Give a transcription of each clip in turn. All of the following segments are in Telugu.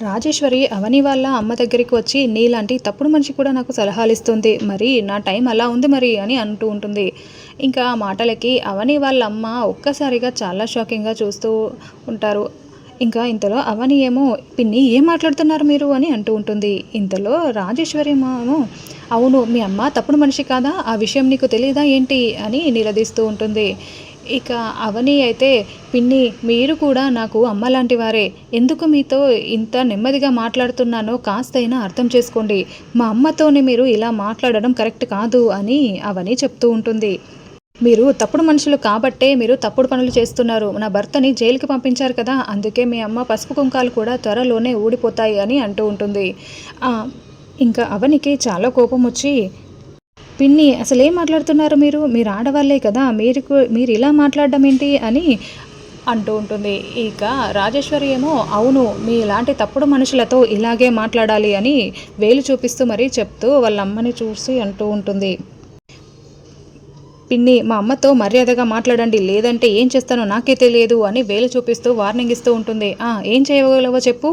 రాజేశ్వరి అవని వాళ్ళ అమ్మ దగ్గరికి వచ్చి నీలాంటి తప్పుడు మనిషి కూడా నాకు సలహాలు ఇస్తుంది మరి నా టైం అలా ఉంది మరి అని అంటూ ఉంటుంది. ఇంకా ఆ మాటలకి అవని వాళ్ళ అమ్మ ఒక్కసారిగా చాలా షాకింగ్గా చూస్తూ ఉంటారు. ఇంకా ఇంతలో అవని ఏమో పిన్ని ఏం మాట్లాడుతున్నారు మీరు? అని అంటూ ఉంటుంది. ఇంతలో రాజేశ్వరి ఏమో అవును మీ అమ్మ తప్పుడు మనిషి కాదా? ఆ విషయం నీకు తెలియదా ఏంటి? అని నిలదీస్తూ ఉంటుంది. ఇక అవని అయితే పిన్ని మీరు కూడా నాకు అమ్మ లాంటి వారే ఎందుకు మీతో ఇంత నెమ్మదిగా మాట్లాడుతున్నానో కాస్తైనా అర్థం చేసుకోండి. మా అమ్మతోనే మీరు ఇలా మాట్లాడడం కరెక్ట్ కాదు అని అవని చెప్తూ ఉంటుంది. మీరు తప్పుడు మనుషులు కాబట్టే మీరు తప్పుడు పనులు చేస్తున్నారు. నా భర్తని జైలుకి పంపించారు కదా అందుకే మీ అమ్మ పసుపు కుంకాలు కూడా త్వరలోనే ఊడిపోతాయి అని అంటూ ఉంటుంది. ఇంకా అవనికి చాలా కోపం వచ్చి పిన్ని అసలు ఏం మాట్లాడుతున్నారు మీరు? మీరు ఆడవాళ్ళే కదా మీరు మీరు ఇలా మాట్లాడడం ఏంటి అని అంటూ ఉంటుంది. ఇక రాజేశ్వరి ఏమో అవును మీ ఇలాంటి తప్పుడు మనుషులతో ఇలాగే మాట్లాడాలి అని వేలు చూపిస్తూ మరీ చెప్తూ వాళ్ళ అమ్మని చూసి అంటూ ఉంటుంది. పిన్ని మా అమ్మతో మర్యాదగా మాట్లాడండి. లేదంటే ఏం చేస్తానో నాకే తెలియదు అని వేలు చూపిస్తూ వార్నింగ్ ఇస్తూ ఉంటుంది. ఆ ఏం చేయగలవో చెప్పు.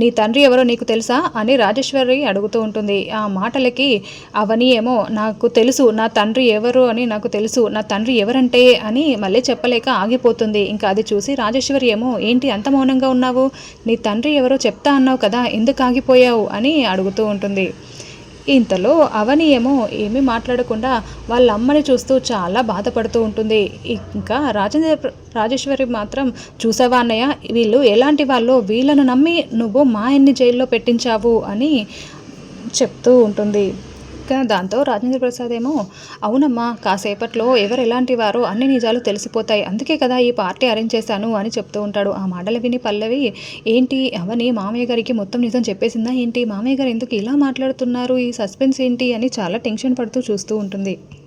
నీ తండ్రి ఎవరో నీకు తెలుసా? అని రాజేశ్వరి అడుగుతూ ఉంటుంది. ఆ మాటలకి అవని ఏమో నాకు తెలుసు నా తండ్రి ఎవరు అని నాకు తెలుసు నా తండ్రి ఎవరంటే అని మళ్ళీ చెప్పలేక ఆగిపోతుంది. ఇంకా అది చూసి రాజేశ్వరి ఏమో ఏంటి అంత మౌనంగా ఉన్నావు? నీ తండ్రి ఎవరో చెప్తా అన్నావు కదా ఎందుకు ఆగిపోయావు? అని అడుగుతూ ఉంటుంది. ఇంతలో అవని ఏమో ఏమీ మాట్లాడకుండా వాళ్ళ అమ్మని చూస్తూ చాలా బాధపడుతూ ఉంటుంది. ఇంకా రాజేంద్ర రాజేశ్వరి మాత్రం చూసావా అన్నయ్య? వీళ్ళు ఎలాంటి వాళ్ళు వీళ్ళను నమ్మి నువ్వు మా ఆయన్ని జైల్లో పెట్టించావు అని చెప్తూ ఉంటుంది. దాంతో రాజేంద్ర ప్రసాద్ ఏమో అవునమ్మా కాసేపట్లో ఎవరు ఎలాంటి వారో అన్ని నిజాలు తెలిసిపోతాయి. అందుకే కదా ఈ పార్టీ అరేంజ్ చేశాను అని చెప్తూ ఉంటాడు. ఆ మాటలు విని పల్లవి ఏంటి అవని మామయ్య గారికి మొత్తం నిజం చెప్పేసిందా ఏంటి? మామయ్య గారు ఎందుకు ఇలా మాట్లాడుతున్నారు? ఈ సస్పెన్స్ ఏంటి? అని చాలా టెన్షన్ పడుతూ చూస్తూ ఉంటుంది.